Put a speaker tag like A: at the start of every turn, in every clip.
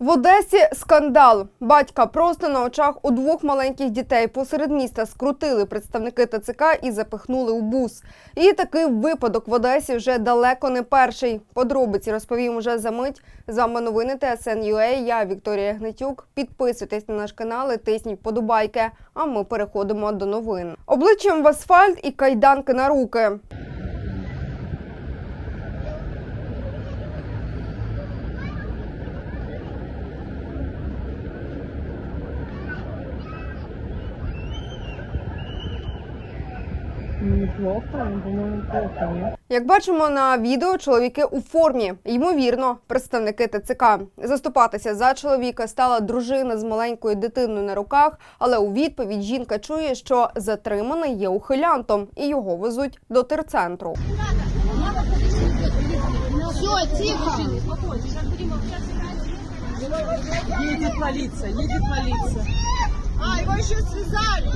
A: В Одесі скандал. Батька просто на очах у двох маленьких дітей посеред міста скрутили представники ТЦК і запихнули у бус. І такий випадок в Одесі вже далеко не перший. Подробиці розповім уже за мить. З вами новини ТСН.UA. Я Вікторія Гнатюк. Підписуйтесь на наш канал і тисніть вподобайки. А ми переходимо до новин. Обличчям в асфальт і кайданки на руки.
B: Неплохо, плохо?
A: Як бачимо на відео, чоловіки у формі, ймовірно, представники ТЦК. Заступатися за чоловіка стала дружина з маленькою дитиною на руках, але у відповідь жінка чує, що затриманий є ухилянтом і його везуть до терцентру.
C: Все, тихо.
B: Едет полиция, едет полиция.
C: А, его еще связали,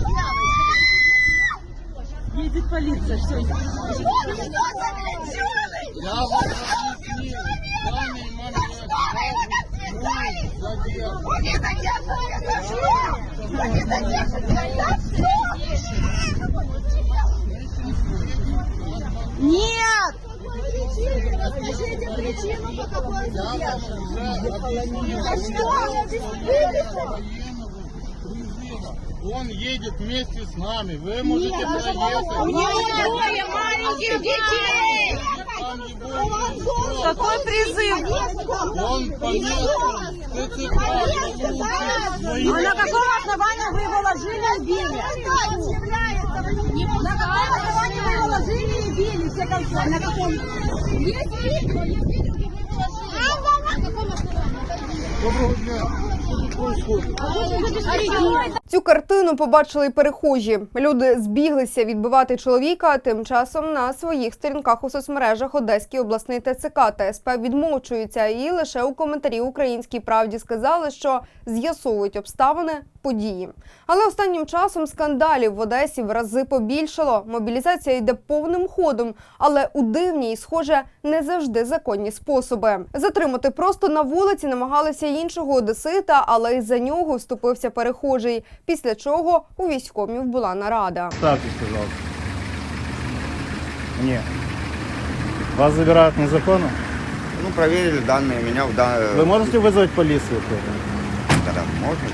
B: Едет полиция, все.
C: Он что, заключенный?
D: Я вам объяснил. Данный момент.
C: Они задержат что? Они задержат что? Нет! Расскажите причину, по какой что?
D: Он едет вместе с нами. Вы можете проехать.
C: трое маленьких детей!
D: Там его
B: Какой призыв?
D: Он ТЦК.
B: А на каком основании вы его ложили и били? На каком основании вы его ложили и били все концы? На каком?
C: Есть видео, есть видео, где вы его ложили. На каком основании?
D: Доброго дня. Что тут происходит?
A: Цю картину побачили й перехожі. Люди збіглися відбивати чоловіка. Тим часом на своїх сторінках у соцмережах Одеський обласний ТЦК та СП відмовчуються. І лише у коментарі Українській правді сказали, що з'ясовують обставини події. Але останнім часом скандалів в Одесі в рази побільшало. Мобілізація йде повним ходом, але у дивні і, схоже, не завжди законні способи. Затримати просто на вулиці намагалися іншого одесита, але й за нього вступився перехожий Після чого у військомів була нарада.
E: Ставьтесь, пожалуйста. Нет. Вас забирают незаконно?
F: Ну, проверили данные, меня в да...
E: Вы можете вызвать полицию?
F: Да, можно.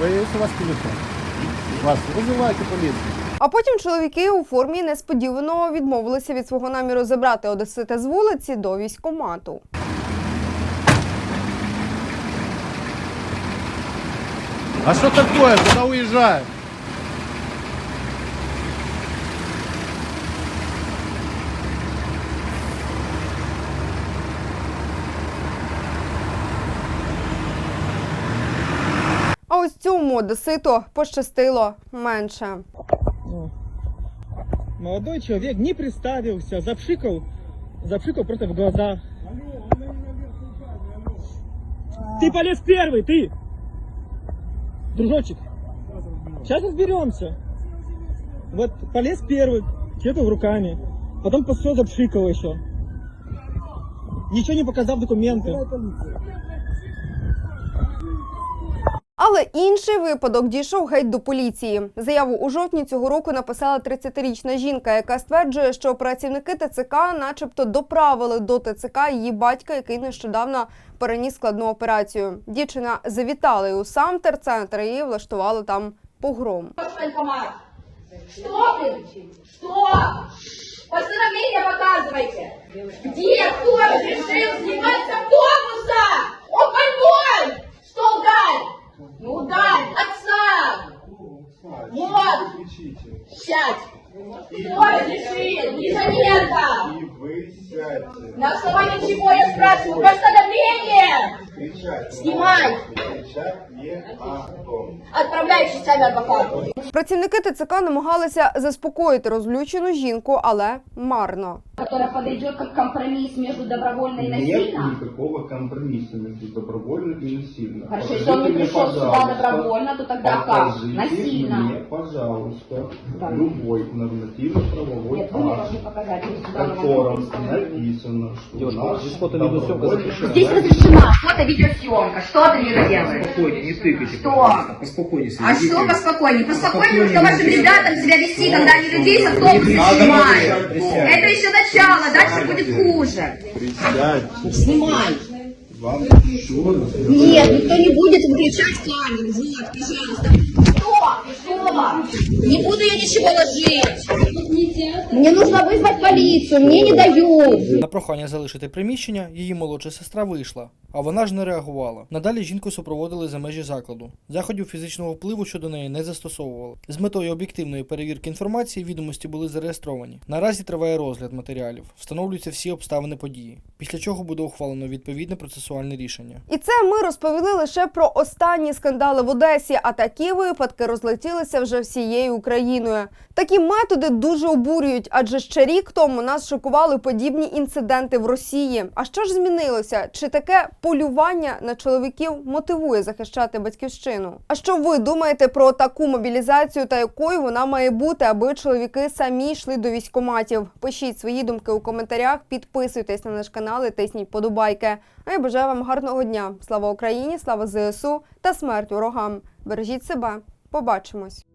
E: Вы есть у вас телефон? Вас вызывайте полицию.
A: А потім чоловіки у формі несподівано відмовилися від свого наміру забрати одесита з вулиці до військомату.
E: А что такое? Куда уезжают?
A: А ось цьому одеситу пощастило менше.
G: Ну, Молодой человек не представился, запшикал, запшикал просто в глаза. Ты полез первый, ты! Дружочек, сейчас разберемся. Вот полез первый, чекал руками, потом все запшикал еще. Ничего не показав документы.
A: Але інший випадок дійшов геть до поліції. Заяву у жовтні цього року написала 30-річна жінка, яка стверджує, що працівники ТЦК, начебто, доправили до ТЦК її батька, який нещодавно переніс складну операцію. Дівчина завітала у сам терцентр і влаштувала там погром.
H: Что, блин? Что? Постановление показывайте. Где? Кто разрешил снимать с? Он больной! Что ударь? Ну ударь! Отца! Вот! Сядь! Кто разрешил? Изолента! Основании чего я спрашиваю? Постановление! Снимай! Отправляй частями адвокату.
A: Працівники ТЦК намагалися заспокоїти розлючену жінку, але марно.
H: Которая подойдет как компромисс между добровольно и
I: Нет
H: насильно.
I: никакого компромисса между добровольно и насильно.
H: Хорошо,
I: Покажите
H: если он не
I: мне,
H: пришел сюда
I: пожалуйста,
H: добровольно, то тогда как?
I: покажите
H: Насильно.
I: мне, пожалуйста,
H: Да.
I: любой нормативно-правовой
H: Нет, вы мне
I: акт,
H: должны показать. если
I: в
H: сюда на
I: котором
H: написано.
I: написано, что
G: Девушка,
I: наш
G: здесь фото-видеосъемка
I: добровольный
G: запрещена.
H: Здесь разрешена фото-видеосъемка. Что ты мне делаешь?
G: Спокойнее, не тыкайте.
H: Что?
G: пожалуйста, Поспокойнее себя
H: А
G: ведите.
H: что поспокойнее? Поспокойнее,
G: Спокойнее
H: что вашим
G: ведите.
H: ребятам себя вести, когда они людей с автобуса снимают. Это еще начало, дальше будет хуже.
I: Присядьте.
H: Снимай.
I: Вам еще раз
H: Нет, никто не будет выключать камеру. Вот, пожалуйста. Что? Что? Не буду я ничего ложить. Мне нужно вызвать полицию, мне не дают.
J: На прохання залишити приміщення її молодша сестра вийшла, а вона ж не реагувала. Надалі жінку супроводили за межі закладу. Заходів фізичного впливу щодо неї не застосовували. З метою об'єктивної перевірки інформації відомості були зареєстровані. Наразі триває розгляд матеріалів, встановлюються всі обставини події, після чого буде ухвалено відповідне процесуальне рішення.
A: І це ми розповіли лише про останні скандали в Одесі, а такі випадки розлетілися вже всією Україною. Такі методи дуже обурюють, адже ще рік тому нас шокували подібні інциденти в Росії. А що ж змінилося? Чи таке полювання на чоловіків мотивує захищати батьківщину? А що ви думаєте про таку мобілізацію та якою вона має бути, аби чоловіки самі йшли до військоматів? Пишіть свої думки у коментарях, підписуйтесь на наш канал і тисніть подобайки. А я бажаю вам гарного дня. Слава Україні, слава ЗСУ та смерть ворогам. Бережіть себе. Побачимось.